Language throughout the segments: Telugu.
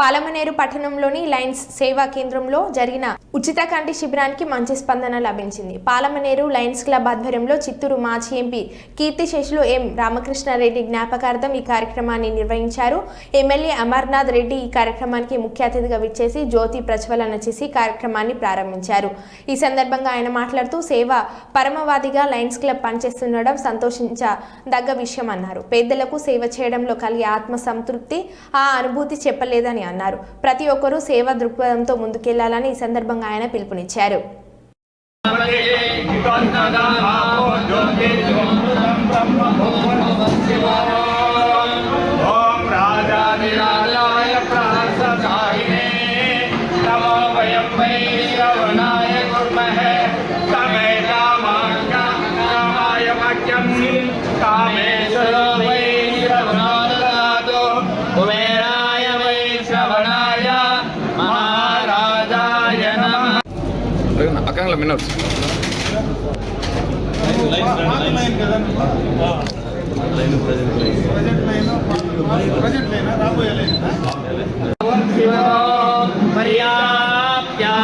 పాలమనేరు పట్టణంలోని లయన్స్ సేవా కేంద్రంలో జరిగిన ఉచిత కంటి శిబిరానికి మంచి స్పందన లభించింది. పాలమనేరు లయన్స్ క్లబ్ ఆధ్వర్యంలో చిత్తూరు మాజీ ఎంపీ కీర్తిశేషులు ఎం రామకృష్ణారెడ్డి జ్ఞాపకార్థం ఈ కార్యక్రమాన్ని నిర్వహించారు. ఎమ్మెల్యే అమర్నాథ్ రెడ్డి ఈ కార్యక్రమానికి ముఖ్య అతిథిగా విచ్చేసి జ్యోతి ప్రజ్వలన చేసి కార్యక్రమాన్ని ప్రారంభించారు. ఈ సందర్భంగా ఆయన మాట్లాడుతూ సేవ పరమవాదిగా లయన్స్ క్లబ్ పనిచేస్తుండడం సంతోషించదగ్గ విషయం అన్నారు. పేదలకు సేవ చేయడంలో కలిగే ఆత్మ సంతృప్తి ఆ అనుభూతి చెప్పలేదని అన్నారు. ప్రతి ఒక్కరూ సేవ దృక్పథంతో ముందుకెళ్ళాలని ఈ సందర్భంగా ఆయన పిలుపునిచ్చారు. ఓం నమః అక్కడ మిన్నర్స్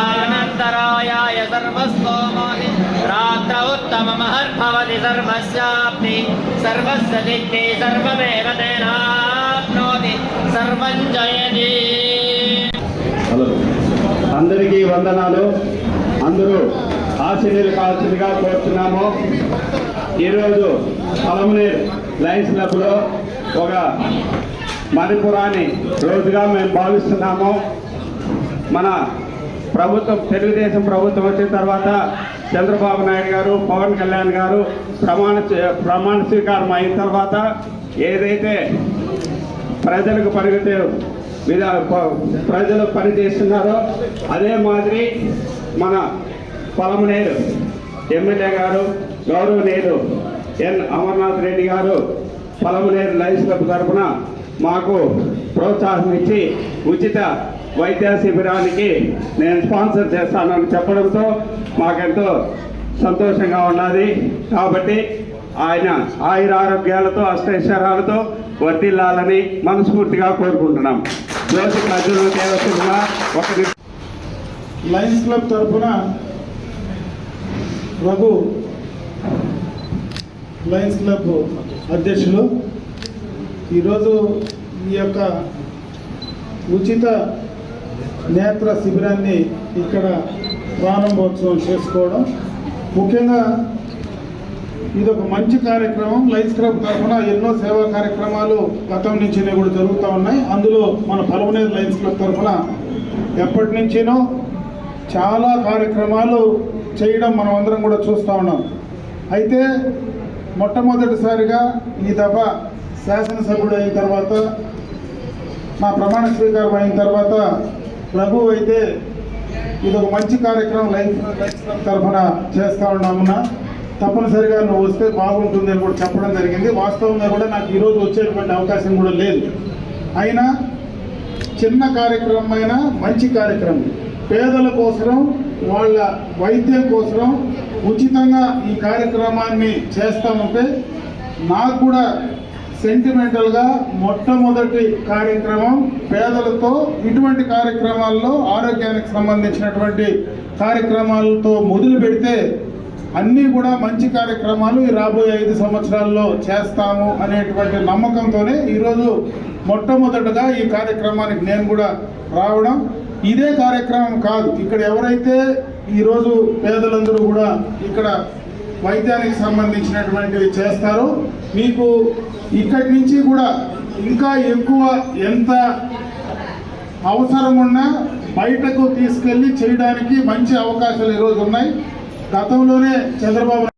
पर्याप्त्यानन्तरायाय सर्वस्तोमोऽपि रात्र उत्तममहर्भवति सर्वस्याप्ति सर्वस्य दिक्ते सर्वमेव तेनाप्नोति सर्वं जयति హలో అందరికీ వందనాలు అందరూ ఆశీర్వాదాలు కావాల్సిందిగా కోరుతున్నాము ఈరోజు పలమనేర్ లయన్స్ క్లబ్లో ఒక మణిపురాన్ని రోజుగా మేము భావిస్తున్నాము. మన ప్రభుత్వం తెలుగుదేశం ప్రభుత్వం వచ్చిన తర్వాత చంద్రబాబు నాయుడు గారు పవన్ కళ్యాణ్ గారు ప్రమాణ ప్రమాణ స్వీకారం అయిన తర్వాత ఏదైతే ప్రజలకు పరిగెత్తే విధా ప్రజలు పని చేస్తున్నారో అదే మాదిరి మన పొలమనేరు ఎమ్మెల్యే గారు గౌరవనీయులు ఎన్. అమర్నాథ్ రెడ్డి గారు పొలమనేరు లైన్స్ క్లబ్ తరఫున మాకు ప్రోత్సాహం ఇచ్చి ఉచిత వైద్య శిబిరానికి నేను స్పాన్సర్ చేస్తానని చెప్పడంతో మాకెంతో సంతోషంగా ఉన్నది. కాబట్టి ఆయన ఆయుర ఆరోగ్యాలతో అష్టైశ్వరాలతో వర్తిల్లాలని మనస్ఫూర్తిగా కోరుకుంటున్నాం. ఒక లయన్స్ క్లబ్ తరఫున రఘు లయన్స్ క్లబ్ అధ్యక్షులు ఈరోజు ఈ యొక్క ఉచిత నేత్ర శిబిరాన్ని ఇక్కడ ప్రారంభోత్సవం చేసుకోవడం. ముఖ్యంగా ఇది ఒక మంచి కార్యక్రమం. లైఫ్ క్లబ్ కాకుండా ఎన్నో సేవా కార్యక్రమాలు గతం నుంచినే కూడా జరుగుతూ ఉన్నాయి. అందులో మన పలమనేరు లైన్స్ క్లబ్ తరఫున ఎప్పటి నుంచినో చాలా కార్యక్రమాలు చేయడం మనం అందరం కూడా చూస్తూ ఉన్నాం. అయితే మొట్టమొదటిసారిగా ఈ దఫ శాసనసభ్యుడు అయిన తర్వాత నా ప్రమాణ స్వీకారం అయిన తర్వాత రఘు అయితే ఇది ఒక మంచి కార్యక్రమం లైఫ్ లైఫ్ క్లబ్ తరఫున చేస్తూ ఉన్నామున్నా. తప్పనిసరిగా నువ్వు వస్తే బాగుంటుంది అని కూడా చెప్పడం జరిగింది. వాస్తవంగా కూడా నాకు ఈరోజు వచ్చేటువంటి అవకాశం కూడా లేదు. అయినా చిన్న కార్యక్రమం అయినా మంచి కార్యక్రమం. పేదల కోసం వాళ్ళ వైద్యం కోసం ఉచితంగా ఈ కార్యక్రమాన్ని చేస్తామంటే నాకు కూడా సెంటిమెంటల్గా మొట్టమొదటి కార్యక్రమం పేదలతో ఇటువంటి కార్యక్రమాల్లో ఆరోగ్యానికి సంబంధించినటువంటి కార్యక్రమాలతో మొదలు పెడితే అన్నీ కూడా మంచి కార్యక్రమాలు ఈ రాబోయే ఐదు సంవత్సరాల్లో చేస్తాము అనేటువంటి నమ్మకంతోనే ఈరోజు మొట్టమొదటగా ఈ కార్యక్రమానికి నేను కూడా రావడం. ఇదే కార్యక్రమం కాదు ఇక్కడ ఎవరైతే ఈరోజు పేదలందరూ కూడా ఇక్కడ వైద్యానికి సంబంధించినటువంటివి చేస్తారో మీకు ఇక్కడి నుంచి కూడా ఇంకా ఎక్కువ ఎంత అవసరం ఉన్నా బయటకు తీసుకెళ్ళి చేయడానికి మంచి అవకాశాలు ఈరోజు ఉన్నాయి. గతంలోనే చంద్రబాబు